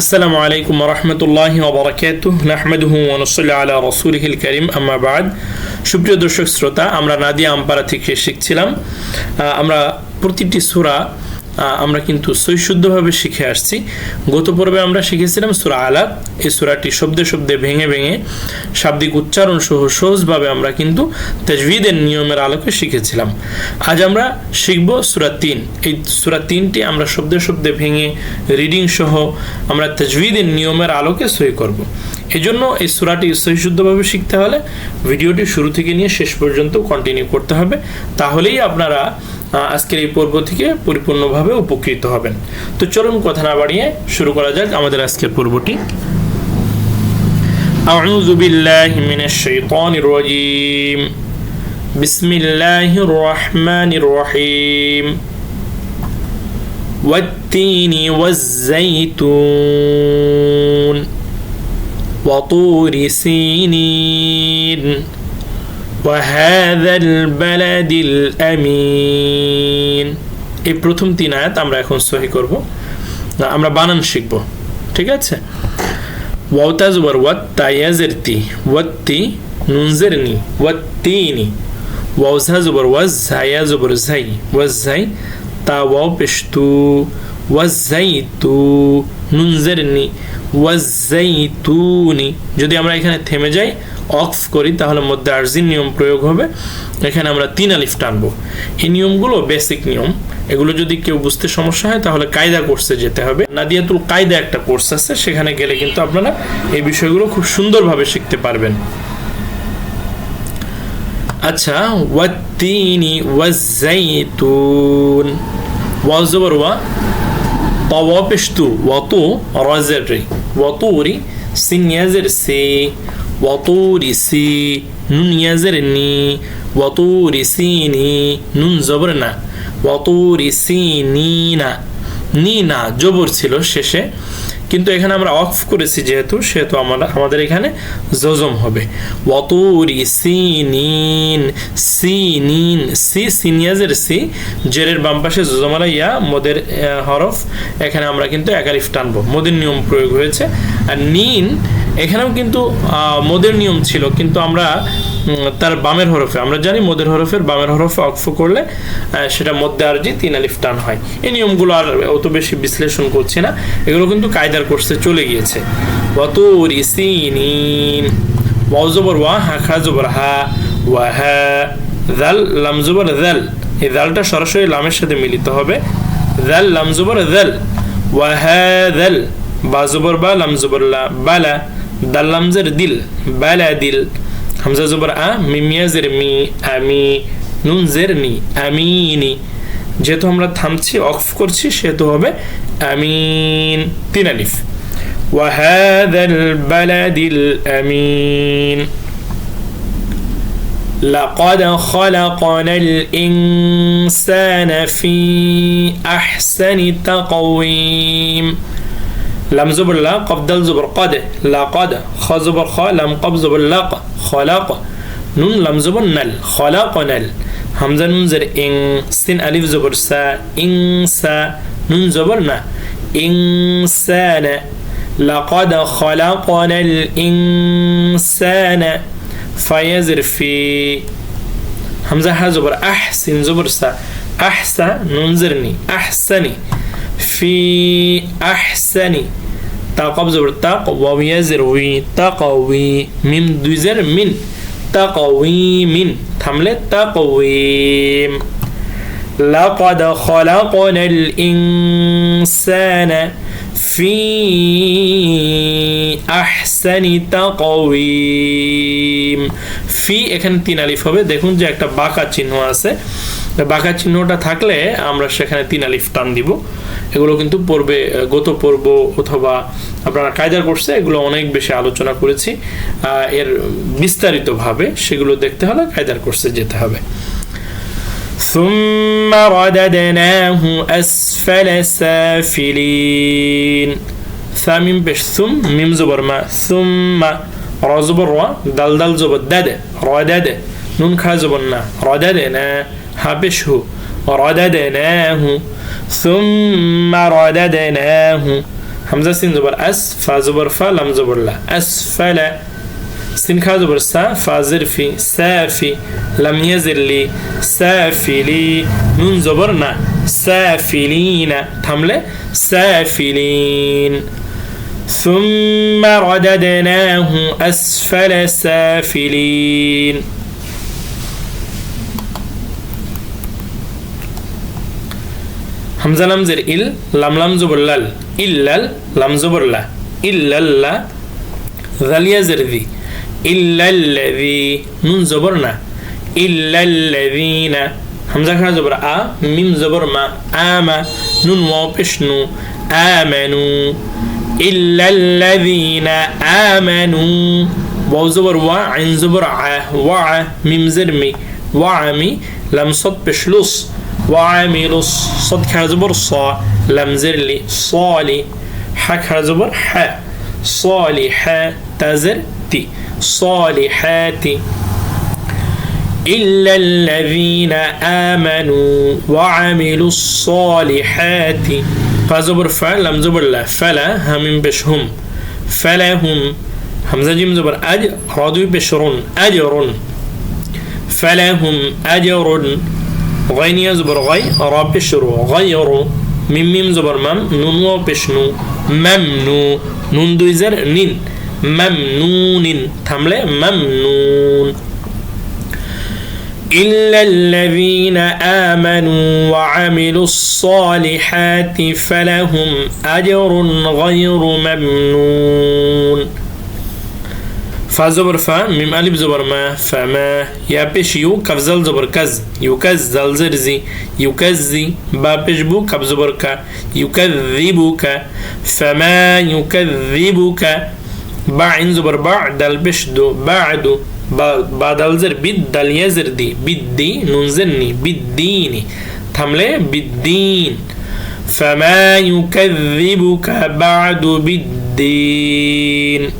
আসসালামু আলাইকুম রহমতুল্লাহ ওবরাকাত নাহমেদহু ওনসল্লি আলা রসুলহিল করিম। আম্মাবাদ সুপ্রিয় দর্শক শ্রোতা, আমরা নাদিয়া আম্পারা থেকে শিখছিলাম আমরা প্রতিটি সুরা আমরা কিন্তু সৈশুদ্ধভাবে শিখে আসছি। গত পর্বে আমরা শিখেছিলাম সুরা আলাপ। এই সুরাটি শব্দে শব্দে ভেঙে ভেঙে শাব্দিক উচ্চারণ সহ সহজভাবে আমরা কিন্তু তাজভিদের নিয়মের আলোকে শিখেছিলাম। আজ আমরা শিখব সুরা তিন। এই সুরা তিনটি আমরা শব্দে শব্দে ভেঙে রিডিং সহ আমরা তাজভিদের নিয়মের আলোকে সই করব। এজন্য এই সুরাটি সহিশুদ্ধভাবে শিখতে হলে ভিডিওটি শুরু থেকে নিয়ে শেষ পর্যন্ত কন্টিনিউ করতে হবে তাহলেই আপনারা আহ, আজকের এই পর্ব থেকে পরিপূর্ণভাবে উপকৃত হবেন তো চলুন কথা না বাড়িয়ে শুরু করা যাক আমাদের আজকের পর্বটি أعوذ بالله من الشيطان الرجيم بسم الله الرحمن الرحيم والتين والزيتون وطور سينين وهذا البلد الأمين এই প্রথম তিন আয়াত আমরা এখন সহি করব আমরা বানান শিখব ঠিক আছে ওয়াউতা জবর ওয়াত তাইয়াজের তি ওয়াত্তি নুনজের নি ওয়াত্তিনি ওয়াউজা জবর ওয়াজ ঝাইয়া জবর ঝাই ওয়াজ ঝাই তা ওয়াও পেশতু যদি আমরা এখানে থেমে যাই অফ করি, তাহলে মধ্যে আর্জিন নিয়ম প্রয়োগ হবে। এখানে আমরা তিন আলিফ টানবো। এই নিয়মগুলো বেসিক নিয়ম। এগুলো যদি কেউ বুঝতে সমস্যা হয়, তাহলে কায়দা কোর্সে যেতে হবে। নাদিয়াতুল কায়দা একটা কোর্স আছে, সেখানে গেলে কিন্তু আপনারা এই বিষয়গুলো খুব সুন্দরভাবে শিখতে পারবেন। আচ্ছা ওয়াত্তিনি ওয়াজাইতুন। ওয়াজ জবর ওয়া। طوا بشتو وطو رازري وطوري سين يزر سي وطوري سي نون يزر ني وطوري سيني نون زبرنا وطوري سينينا নিনা জবর ছিল শেষে কিন্তু এখানে আমরা অফ করেছি যেহেতু, সেহেতু আমরা আমাদের এখানে জজম হবে। ওয়াতুরি সিনিন সিনিন, সি সিনিয়াজের সি, জেরের বাম পাশে জজমালা ইয়া, মদের হরফ। এখানে আমরা কিন্তু একালিফ টানবো। মদের নিয়ম প্রয়োগ হয়েছে। আর নিন, এখানেও কিন্তু মদের নিয়ম ছিল। কিন্তু আমরা তার বামের হরফে। আমরা জানি মদের হরফের বামের হরফে অক্ফ করলে সেটা মধ্যে আরজি তিন আলিফ টান হয়। এই নিয়মগুলো আর অত বেশি বিশ্লেষণ করছি না। এগুলো কিন্তু কায়দার কোর্সে চলে গিয়েছে। অত রিসিনিন ওয়াও জবর ওয়া, হা খা জবর হা। ওয়া হা দাল লাম জবর দাল এই দালটা সরাসরি লামের সাথে মিলিত হবে। দাল লাম জবর দাল ওয়া হা দাল বা জবর বা, লাম জবর লা, বালা। দাল লাম জের দিল, বালা দিল। হামজা জবর আ মিমিয়া জের মি আমি নুন জের নি আমিনি যেহেতু আমরা থামছি অফ করছি সেহেতু হবে আমিন তিন আলিফ وهذا البلد الأمين لقد خلقنا الإنسان في أحسن تقويم لم زبر لا قبدل زبر قد لا قد خ زبر خ لم قب زبر لق خلق نون لم زبر نل خلق نل. همزة نون زر إن سين ألف زبر سا إنسا نون زبر نا إنسان لقد خلقنا الإنسان فيزر في. همزة ها زبر أحسن زبر سا. أحسن ننزرني أحسني في أحسن تاقب زبر تاق واو يزر وي تقوي ميم دوزر من تقوي من تملة تقويم لقد خلقنا الإنسان في أحسن تقويم ফি এখানে তিন আলিফ হবে দেখুন যে একটা বাঁকা চিহ্ন আছে বাঁকা চিহ্নটা থাকলে আমরা সেখানে তিন আলিফ টান দিব এগুলো কিন্তু পূর্বে আহ, গত পর্ব অথবা আপনারা কায়দার করছে এগুলো অনেক বেশি আলোচনা করেছি আহ, এর বিস্তারিতভাবে সেগুলো দেখতে হলে কায়দার কোর্সে যেতে হবে ثم رددناه أسفل سافلين ثامين بش ثم ميم زبر ما ثم را زبر را دل دل زبر دد ردد نون خا زبر نا رددنا هبش هو رددناه ثم رددناه. حمزة سين زبر أس فا زبر فا لم زبر لا. اسفل سين كا زبر سا فا زرفي سافي لم يزر لي سافلي نون زبرنا سافلين تملة سافلين ثم رددناه. أسفل سافلين হামজা লামজের ইল লাম লাম জবরলাল ইল্লাল লাম জবরলা ইল্লাল্লা জালিয়াজের দি ইল্লাল্লাযী নুন জবর না ইল্লাল্লাযীনা হামজা খানা জবর আ মিম জবর মা আমা নুন ওয়াও পেশনু আমানু ইল্লাল্লাযীনা আমানু ওয়াও জবর ওয়া আইন জবর আ ওয়া মিম জের মি ওয়া মি লাম صد পেশলুস وعامل صد زبر صا. لم زرلي صالي. حك زبر ح. صالحة تزر تي. صالحات إلا الذين آمنوا وعملوا الصالحات. فزبر فعل لم زبر لا. فلا هم بشهم. فلا هم همزة جيم زبر. أج رادو بشرون. أجر فلهم أجر غين زبر غي را بشرو غير ميم ميم زبر مم نون و بشنو ممنو نون دوي زر نين ممنون تملة ممنون إلا الذين آمنوا وعملوا الصالحات فلهم أجر غير ممنون. فا زبر فا ميم ألف زبر ما فما يا بيش يو كف زل زبر كز يكز زل زرزي يكزي با بيش بو كف زبر كا يكذبك فما يكذبك با عين زبر با دل بيش دو بعد با دل زر بيد دل يزر دي بدي ننزلني بالدين تملي بالدين فما يكذبك بعد بالدين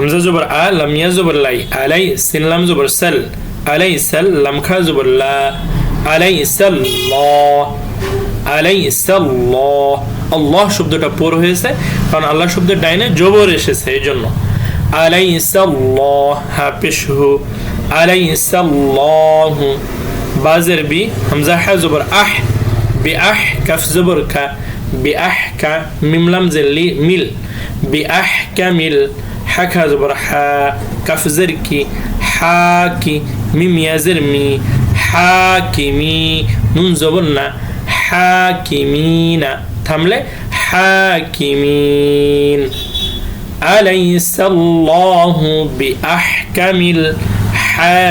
হামজা জবর আ লাম জবর লাই আলাই সিন লাম জবর সাল আলাই সাল লাম খা জবর লা আলাই সাল্লাহ আলাই সাল্লাহ আল্লাহ শব্দটা পর হয়েছে, কারণ আল্লাহ শব্দের ডাইনে জবর এসেছে এই জন্য। আলাই সাল্লাহ হাফিস হু আলাই সাল্লাহ বাজের বি, হামজা হা জবর আহ, বি আহ কাফ জবর কা, বি আহ কা মিমলাম জেলি মিল, বি আহ কামিল حكى زبر حا كف زركي حاكي ميم يا زرمي حاكمي نون زبرنا حاكمين تملي حاكمين أليس الله بأحكم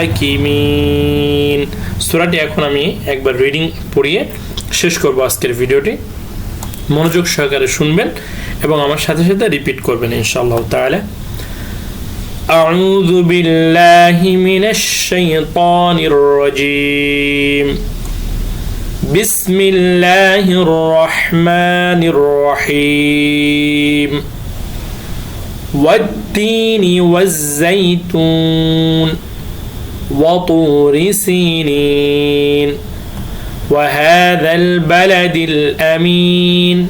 الحاكمين সুরাটি এখন আমি একবার রিডিং পড়িয়ে শেষ করবো আজকের ভিডিওটি মনোযোগ সহকারে শুনবেন এবং আমার সাথে সাথে রিপিট করবেন ইনশাআল্লাহ তাহলে أعوذ بالله من الشيطان الرجيم. بسم الله الرحمن الرحيم. والتين والزيتون وطور سينين. وهذا البلد الأمين.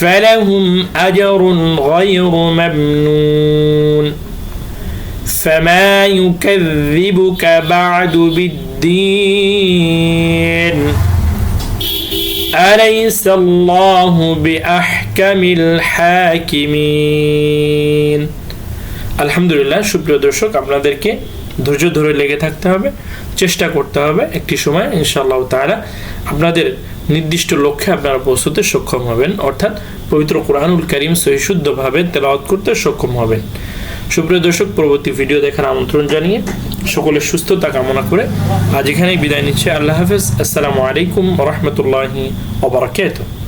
فلهم أجر غير ممنون فما يكذبك بعد بالدين أليس الله بأحكم الحاكمين আলহামদুলিল্লাহ সুপ্রিয় দর্শক আপনাদেরকে ধৈর্য ধরে লেগে থাকতে হবে, চেষ্টা করতে হবে একটি সময়, ইনশাআল্লাহ তাআলা আপনাদের নির্দিষ্ট লক্ষ্যে আপনারা পৌঁছতে সক্ষম হবেন। অর্থাৎ পবিত্র কোরআনুল করিম সহিশুদ্ধভাবে তেলাওয়াত করতে সক্ষম হবেন। সুপ্রিয় দর্শক, পরবর্তী ভিডিও দেখার আমন্ত্রণ জানিয়ে সকলের সুস্থতা কামনা করে আজ এখানেই বিদায় নিচ্ছে। আল্লাহ হাফেজ। আসসালামু আলাইকুম রহমতুল্লাহি ওবরাকাতুহ